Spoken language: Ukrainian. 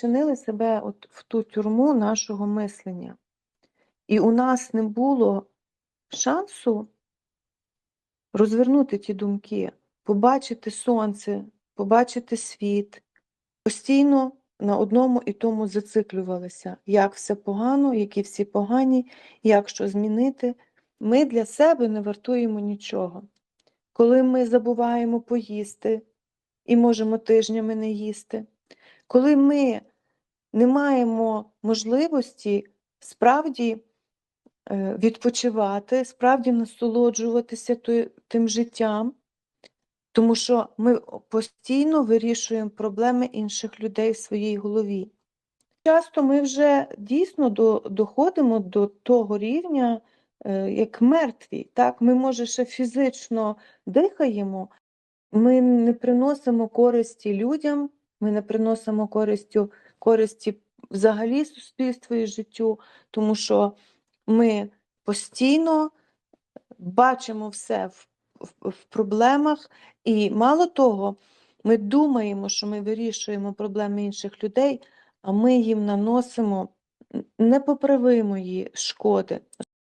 чинили себе от в ту тюрму нашого мислення. І у нас не було шансу розвернути ті думки, побачити сонце, побачити світ. Постійно на одному і тому зациклювалися, як все погано, які всі погані, як що змінити. Ми для себе не вартуємо нічого. Коли ми забуваємо поїсти і можемо тижнями не їсти, коли ми не маємо можливості справді е, відпочивати, справді насолоджуватися тим життям, тому що ми постійно вирішуємо проблеми інших людей в своїй голові. Часто ми вже дійсно до, доходимо до того рівня, е, як мертві. Так? Ми, може, ще фізично дихаємо, ми не приносимо користі людям, ми не приносимо користю, користі взагалі суспільству і життю, тому що ми постійно бачимо все в, в, в проблемах, і мало того, ми думаємо, що ми вирішуємо проблеми інших людей, а ми їм наносимо непоправимої шкоди.